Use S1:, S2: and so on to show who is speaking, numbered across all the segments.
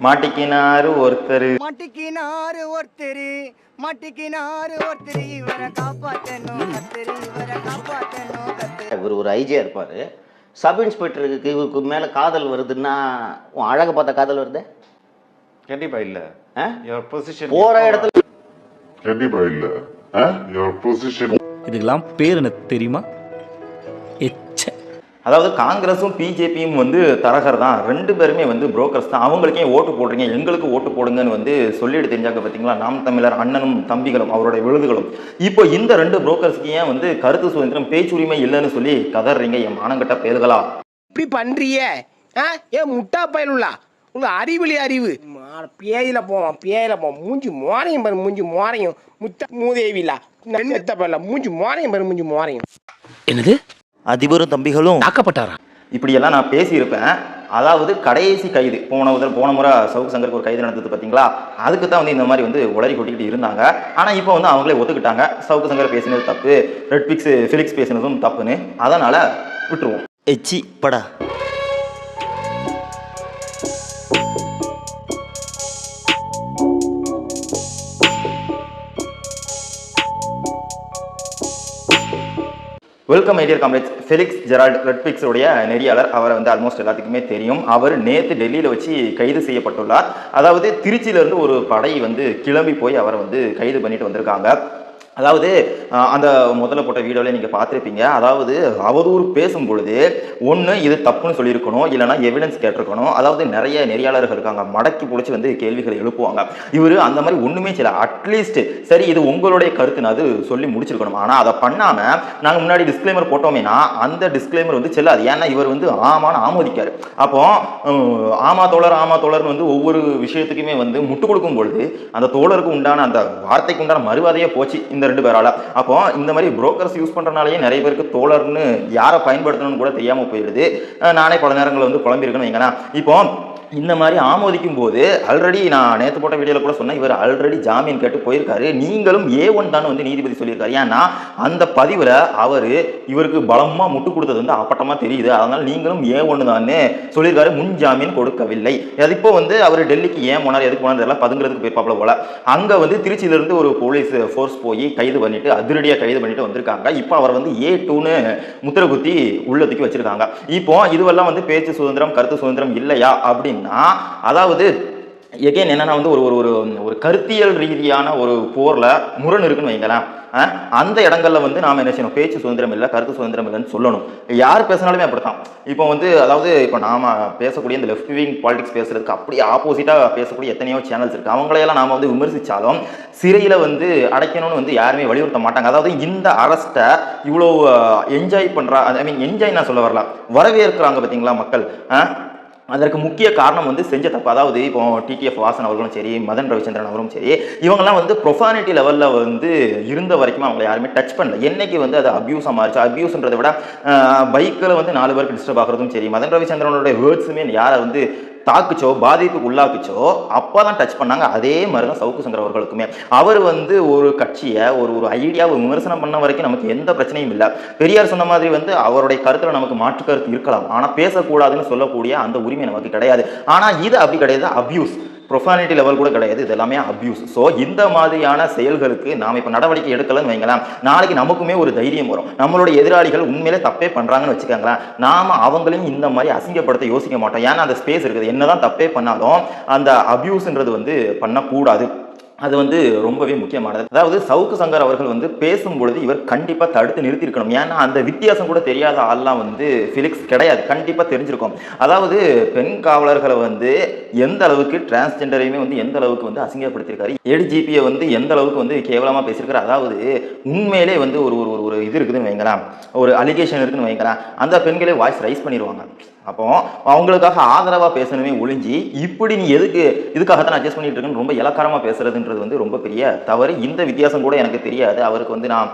S1: மாட்டிக்கினாரு ஒருத்தர்.
S2: மாட்டிக்கினாரு ஒருத்தரு மாட்டிக்கினாரு ஒருத்தரு. இவரை காப்பாத்தணும் கத்தரு இவரை காப்பாத்தணும் கத்தரு.
S3: இவர் ஒரு ஐஜியா இருப்பார். சப் இன்ஸ்பெக்டருக்கு இவருக்கு மேலே காதல் வருதுன்னா உன் அழகை பார்த்த காதல் வருதே?
S1: கண்டிப்பா இல்ல? யுவர் பொசிஷன்
S3: போகிற இடத்துல
S4: கண்டிப்பா இல்ல. யுவர் பொசிஷன்
S5: இதுக்கெல்லாம் பேர் என்ன தெரியுமா?
S1: அதாவது காங்கிரஸும் பிஜேபியும் வந்து தரகர் தான். ரெண்டு பேருமே வந்து புரோக்கர்ஸ் தான். அவங்களுக்கு ஏன் ஓட்டு போடுறீங்க. எங்களுக்கு ஓட்டு போடுங்கன்னு வந்து சொல்லிட்டு தெரிஞ்சாங்க பார்த்தீங்களா நாம் தமிழர் அண்ணனும் தம்பிகளும் அவருடைய விழுதுகளும். இப்போ இந்த ரெண்டு புரோக்கர்ஸ்க்கு ஏன் வந்து கருத்து சுதந்திரம் பேச்சுரிமை இல்லைன்னு சொல்லி கதறீங்க என் மானங்கட்ட பேர்களா
S6: இப்படி பண்றிய ஆ? ஏன் முட்டா பயலுள்ளா உங்க அறிவிலி அறிவு. மா- பேயில போவான் பேயில போவான் மூஞ்சி மோரையும் பாரு மூஞ்சி மோரையும். முத்த மூதேவிலா? மூஞ்சி மோரையும் பாரு மூஞ்சி மோரையும்.
S5: என்னது?
S1: அதிபரும் தம்பிகளும்
S5: தாக்கப்பட்டாரா?
S1: இப்படியெல்லாம் நான் பேசியிருப்பேன். அதாவது கடைசி கைது போன முதல் போன முறை சவுக்கு சங்கருக்கு ஒரு கைது நடந்தது பார்த்தீங்களா? அதுக்கு தான் வந்து இந்த மாதிரி வந்து உளறி கொட்டிக்கிட்டு இருந்தாங்க. ஆனால் இப்போ வந்து அவங்களே ஒத்துக்கிட்டாங்க. சவுக்கு சங்கர் பேசினது தப்பு. ரெட் பிக்ஸ் ஃபிலிக்ஸ் பேசினதும் தப்புன்னு. அதனால் விட்டுருவோம்.
S7: எச்சி படா.
S1: வெல்கம் ஐடியர் காம்ரேஜ் ஃபெலிக்ஸ் ஜெரால்ட் ரெட் உடைய நெறியாளர். அவரை வந்து ஆல்மோஸ்ட் எல்லாத்துக்குமே தெரியும். அவர் நேற்று டெல்லியில் வச்சு கைது செய்யப்பட்டுள்ளார். அதாவது திருச்சியிலேருந்து ஒரு படை வந்து கிளம்பி போய் அவரை வந்து கைது பண்ணிட்டு வந்திருக்காங்க. அதாவது அந்த முதல்ல போட்ட வீடியோவில் நீங்கள் பார்த்துருப்பீங்க. அதாவது அவதூறு பேசும் பொழுது ஒன்று இது தப்புன்னு சொல்லியிருக்கணும் இல்லைனா எவிடன்ஸ் கேட்டிருக்கணும். அதாவது நிறைய நெறியாளர்கள் இருக்காங்க. மடக்கி பிடிச்சி வந்து கேள்விகளை எழுப்புவாங்க. இவர் அந்த மாதிரி ஒன்றுமே செய்யல. அட்லீஸ்ட் சரி இது உங்களுடைய கருத்துன்னு அது சொல்லி முடிச்சிருக்கணும். ஆனால் அதை பண்ணாமல் நாங்கள் முன்னாடி டிஸ்க்ளைமர் போட்டோமேனா அந்த டிஸ்க்ளைமர் வந்து செல்லாது. ஏன்னா இவர் வந்து ஆமான்னு ஆமோதிக்காரு. அப்போ ஆமா தோழர் ஆமா தோழர்னு வந்து ஒவ்வொரு விஷயத்துக்குமே வந்து முட்டு கொடுக்கும் பொழுது அந்த தோழருக்கு உண்டான அந்த வார்த்தைக்கு உண்டான மறுவாதையே போச்சு. இந்த ரெண்டு பேரால. அப்போ இந்த மாதிரி புரோக்கர்ஸ் யூஸ் பண்றனாலேயே நிறைய பேருக்கு தோழர்னு யாரை பயன்படுத்தணும்னு கூட தெரியாம போயிடுது நானே பல நேரங்களில் வந்து குழம்பிருக்கேன்னு வைங்களேன். இப்போ இந்த மாதிரி ஆமோதிக்கும் போது ஆல்ரெடி நான் நேற்று போட்ட வீடியோவில் கூட சொன்னேன் இவர் ஆல்ரெடி ஜாமீன் கேட்டு போயிருக்காரு. நீங்களும் ஏ ஒன் தான் வந்து நீதிபதி சொல்லியிருக்காரு. ஏன்னா அந்த பதிவில் அவர் இவருக்கு பலமாக முட்டு கொடுத்தது வந்து அப்பட்டமாக தெரியுது. அதனால் நீங்களும் ஏ ஒன்று தான் சொல்லியிருக்காரு. முன் ஜாமீன் கொடுக்கவில்லை. அது இப்போ வந்து அவர் டெல்லிக்கு ஏன் போனார் எதுக்கு போனார் எல்லாம் பதுங்கிறதுக்கு போயிருப்பாப்ல போல. அங்கே வந்து திருச்சியிலிருந்து ஒரு போலீஸ் ஃபோர்ஸ் போய் கைது பண்ணிட்டு அதிரடியாக கைது பண்ணிட்டு வந்திருக்காங்க. இப்போ அவர் வந்து ஏ டூன்னு முத்திர குத்தி உள்ளத்துக்கு வச்சிருக்காங்க. இப்போ இதுவெல்லாம் வந்து பேச்சு சுதந்திரம் கருத்து சுதந்திரம் இல்லையா அப்படின்னு அதாவது எகைன் என்னன்னா வந்து ஒரு ஒரு ஒரு ஒரு கருத்தியல் ரீதியான ஒரு போர்ல முரண் இருக்குன்னு வைங்களேன். அந்த இடங்கள்ல வந்து நாம என்ன செய்யணும்? பேச்சு சுதந்திரம் இல்லை கருத்து சுதந்திரம் இல்லைன்னு சொல்லணும். யார் பேசினாலுமே அப்படித்தான். இப்போ வந்து அதாவது இப்போ நாம பேசக்கூடிய இந்த லெஃப்ட் விங் பாலிடிக்ஸ் பேசுறதுக்கு அப்படியே ஆப்போசிட்டா பேசக்கூடிய எத்தனையோ சேனல்ஸ் இருக்கு. அவங்களையெல்லாம் நாம வந்து விமர்சிச்சாலும் சிறையில வந்து அடைக்கணும்னு வந்து யாருமே வலியுறுத்த மாட்டாங்க. அதாவது இந்த அரஸ்ட்டை இவ்வளோ என்ஜாய் பண்றா ஐ மீன் என்ஜாய் நான் சொல்ல வரல. வரவேற்கிறாங்க பார்த்தீங்களா மக்கள்? அதற்கு முக்கிய காரணம் வந்து செஞ்ச தப்பு. அதாவது இப்போ டிடிஎஃப் வாசன் அவர்களும் சரி மதன் ரவிச்சந்திரன் அவரும் சரி இவங்கெல்லாம் வந்து ப்ரொஃபானிட்டி லெவலில் வந்து இருந்த வரைக்கும் அவங்களை யாருமே டச் பண்ணல. என்னைக்கு வந்து அது அபியூஸாக மாறிச்சு? அபியூஸ்ன்றதை விட பைக்கில் வந்து நாலு பேருக்கு டிஸ்டர்ப் ஆகிறதும் சரி மதன் ரவிச்சந்திரனுடைய வேர்ட்ஸுமே யாரை வந்து தாக்குச்சோ பாதிப்புக்கு உள்ளாக்குச்சோ அப்போ தான் டச் பண்ணாங்க. அதே மாதிரி தான் சவுக்கு சங்கர் அவர்களுக்குமே. அவர் வந்து ஒரு கட்சியை ஒரு ஒரு ஐடியாவை விமர்சனம் பண்ண வரைக்கும் நமக்கு எந்த பிரச்சனையும் இல்லை. பெரியார் சொன்ன மாதிரி வந்து அவருடைய கருத்தில் நமக்கு மாற்று கருத்து இருக்கலாம். ஆனால் பேசக்கூடாதுன்னு சொல்லக்கூடிய அந்த உரிமை நமக்கு கிடையாது. ஆனால் இது அப்படி கிடையாது. அபியூஸ் ப்ரொஃபானிட்டி லெவல் கூட கிடையாது. இது எல்லாமே அப்யூஸ் ஸோ இந்த மாதிரியான செயல்களுக்கு நாம் இப்போ நடவடிக்கை எடுக்கலன்னு வைங்களேன் நாளைக்கு நமக்குமே ஒரு தைரியம் வரும். நம்மளுடைய எதிராளிகள் உண்மையிலே தப்பே பண்ணுறாங்கன்னு வச்சுக்கோங்களேன் நாம் அவங்களையும் இந்த மாதிரி அசிங்கப்படுத்த யோசிக்க மாட்டோம். ஏன்னா அந்த ஸ்பேஸ் இருக்குது. என்னதான் தப்பே பண்ணாலும் அந்த அப்யூஸ்ன்றது வந்து பண்ணக்கூடாது. அது வந்து ரொம்பவே முக்கியமானது. அதாவது சவுக்கு சங்கர் அவர்கள் வந்து பேசும்பொழுது இவர் கண்டிப்பாக தடுத்து நிறுத்தியிருக்கணும். ஏன்னா அந்த வித்தியாசம் கூட தெரியாத ஆள்லாம் வந்து ஃபிலிக்ஸ் கிடையாது. கண்டிப்பாக தெரிஞ்சிருக்கும். அதாவது பெண் காவலர்களை வந்து எந்த அளவுக்கு டிரான்ஸ்ஜெண்டரையுமே வந்து எந்த அளவுக்கு வந்து அசிங்கப்படுத்தியிருக்காரு. ஏடிஜிபியை வந்து எந்த அளவுக்கு வந்து கேவலமாக பேசியிருக்காரு. அதாவது உண்மையிலே வந்து ஒரு ஒரு ஒரு- ஒரு இது இருக்குதுன்னு வைங்களேன். ஒரு அலிகேஷன் இருக்குதுன்னு வைங்களேன். அந்த பெண்களே வாய்ஸ் ரைஸ் பண்ணிடுவாங்க அப்போ அவங்களுக்காக ஆதரவாக பேசணுமே ஒழிஞ்சி இப்படி நீ எதுக்கு இதுக்காக தான் அட்ஜஸ்ட் பண்ணிட்டு இருக்கேன்னு ரொம்ப இலக்காரமாக பேசுறதுன்றது வந்து ரொம்ப பெரிய தவறு. இந்த வித்தியாசம் கூட எனக்கு தெரியாது. அவருக்கு வந்து நான்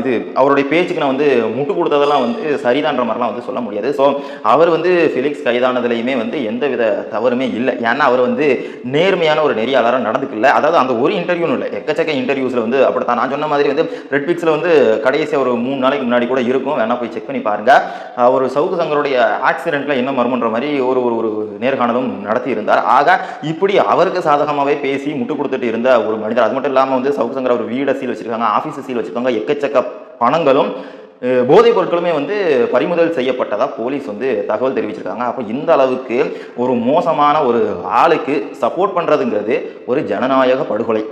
S1: இது அவருடைய பேச்சுக்கு நான் வந்து முட்டு கொடுத்ததெல்லாம் வந்து சரிதான்ற மாதிரிலாம் வந்து சொல்ல முடியாது. ஸோ அவர் வந்து ஃபிலிக்ஸ் கைதானதுலையுமே வந்து எந்தவித தவறுமே இல்லை. ஏன்னா அவர் வந்து நேர்மையான ஒரு நெறியாளராக நடந்துக்கல. அதாவது அந்த ஒரு இன்டர்வியூன்னு இல்லை. எக்கச்சக்க இன்டர்வியூஸில் வந்து அப்படித்தான். நான் சொன்ன மாதிரி வந்து ரெட் பிக்ஸில் வந்து கடைசி ஒரு மூணு நாளைக்கு முன்னாடி கூட இருக்கும். வேணா போய் செக் பண்ணி பாருங்க. அவர் சவுக்கு சங்கருடைய ஆக்ஸ் ஆக்சிடென்ட்ல என்ன மர்மன்ற மாதிரி ஒரு ஒரு ஒரு நேர்காணலும் நடத்தி இருந்தார் ஆக இப்படி அவருக்கு சாதகமாகவே பேசி முட்டு கொடுத்துட்டு இருந்த ஒரு மனிதர் அது மட்டும் இல்லாமல் வந்து சவுக்கு சங்கர் ஒரு வீடை சீல் வச்சிருக்காங்க ஆஃபீஸை சீல் வச்சிருக்காங்க எக்கச்சக்க பணங்களும் போதைப் பொருட்களுமே வந்து பறிமுதல் செய்யப்பட்டதாக போலீஸ் வந்து தகவல் தெரிவிச்சிருக்காங்க. அப்போ இந்த அளவுக்கு ஒரு மோசமான ஒரு ஆளுக்கு சப்போர்ட் பண்ணுறதுங்கிறது ஒரு ஜனநாயக படுகொலை.